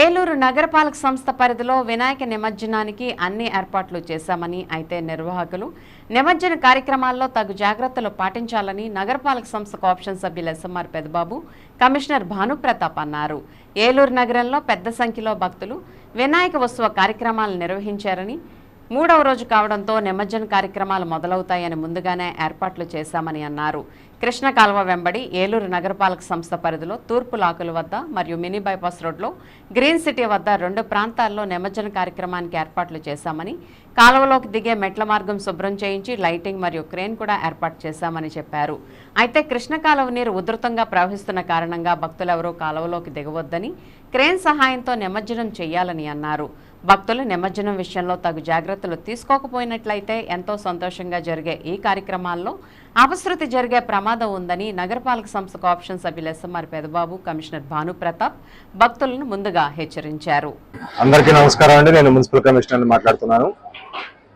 ఏలూరు నగరపాలక సంస్థ పరిధిలో వినాయక నిమజ్జనానికి అన్ని ఏర్పాట్లు చేశామని అయితే నిర్వాహకులు. నిమజ్జన కార్యక్రమాల్లో తగు జాగ్రత్తలు పాటించాలని నగరపాలక సంస్థ ఆప్షన్ సభ్యులు ఎస్ఎంఆర్ పెదబాబు కమిషనర్ భానుప్రతాప్ అన్నారు. ఏలూరు నగరంలో పెద్ద సంఖ్యలో భక్తులు వినాయక ఉత్సవ కార్యక్రమాలు నిర్వహించారని మూడవ రోజు కావడంతో నిమజ్జన కార్యక్రమాలు మొదలవుతాయని ముందుగానే ఏర్పాట్లు చేశామని అన్నారు. కృష్ణ కాల్వ వెంబడి ఏలూరు నగరపాలక సంస్థ పరిధిలో తూర్పు లాకుల వద్ద మరియు మినీ బైపాస్ రోడ్లో గ్రీన్ సిటీ వద్ద రెండు ప్రాంతాల్లో నిమజ్జన కార్యక్రమానికి ఏర్పాట్లు చేశామని కాలువలోకి దిగే మెట్ల మార్గం శుభ్రం చేయించి లైటింగ్ మరియు క్రేన్ కూడా ఏర్పాటు చేశామని చెప్పారు. అయితే కృష్ణ కాలువ నీరు ఉధృతంగా ప్రవహిస్తున్న కారణంగా భక్తులెవరూ కాలువలోకి దిగవద్దని క్రేన్ సహాయంతో నిమజ్జనం చేయాలని అన్నారు. భక్తులు నిమజ్జనం విషయంలో తగు జాగ్రత్తలు తీసుకోకపోయినట్లయితే ఎంతో సంతోషంగా జరిగే ఈ కార్యక్రమాల్లో అపశృతి జరిగే ప్రమాదం ఉందని నగరపాలక సంస్థ ఆప్షన్ సభ్యులు ఎస్ఎంఆర్ పెదబాబు కమిషనర్ భానుప్రతాప్ భక్తులను ముందుగా హెచ్చరించారు. అందరికీ నమస్కారం అండి. నేను మున్సిపల్ కమిషనర్ మాట్లాడుతున్నాను.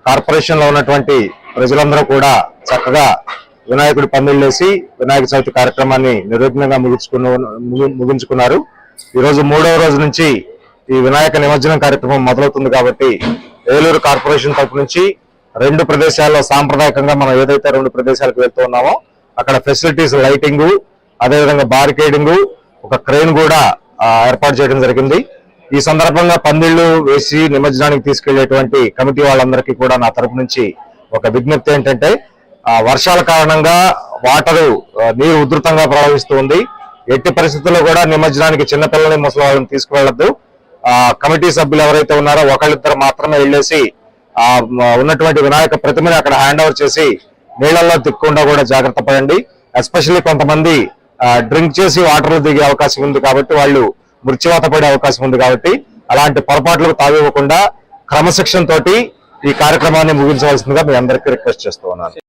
కార్పొరేషన్లో ఉన్నటువంటి ప్రజలందరూ కూడా చక్కగా వినాయకుడి పందిళ్ళేసి వినాయక చవితి కార్యక్రమాన్ని నిర్విఘ్నంగా ముగించుకున్న ముగి- ముగించుకున్నారు. ఈరోజు మూడవ రోజు నుంచి ఈ వినాయక నిమజ్జనం కార్యక్రమం మొదలవుతుంది కాబట్టి ఏలూరు కార్పొరేషన్ తరపు నుంచి రెండు ప్రదేశాల్లో సాంప్రదాయకంగా మనం ఏదైతే రెండు ప్రదేశాలకు వెళ్తూ ఉన్నామో అక్కడ ఫెసిలిటీస్ లైటింగు అదేవిధంగా బారికేడింగు ఒక క్రెయిన్ కూడా ఏర్పాటు చేయడం జరిగింది. ఈ సందర్భంగా పందిళ్ళు వేసి నిమజ్జనానికి తీసుకెళ్ళేటువంటి కమిటీ వాళ్ళందరికీ కూడా నా తరపు నుంచి ఒక విజ్ఞప్తి ఏంటంటే వర్షాల కారణంగా వాటరు నీరు ఉధృతంగా ప్రవహిస్తూ ఉంది. ఎట్టి పరిస్థితుల్లో కూడా నిమజ్జనానికి చిన్నపిల్లల్ని ముసలి వాళ్ళని తీసుకువెళ్ళద్దు. ఆ కమిటీ సభ్యులు ఎవరైతే ఉన్నారో ఒకళ్ళిద్దరు మాత్రమే వెళ్ళేసి ఆ ఉన్నటువంటి వినాయక ప్రతిమని అక్కడ హ్యాండ్ ఓవర్ చేసి నీళ్ళలో తిక్కకుండా కూడా జాగ్రత్త పడండి. ఎస్పెషల్లీ కొంతమంది డ్రింక్ చేసి వాటర్లో దిగే అవకాశం ఉంది కాబట్టి వాళ్ళు మృత్యువాత పడే అవకాశం ఉంది కాబట్టి అలాంటి పొరపాట్లకు తావివ్వకుండా క్రమశిక్షణ తోటి ఈ కార్యక్రమాన్ని ముగించవలసిందిగా మీ అందరికీ రిక్వెస్ట్ చేస్తూ ఉన్నాను.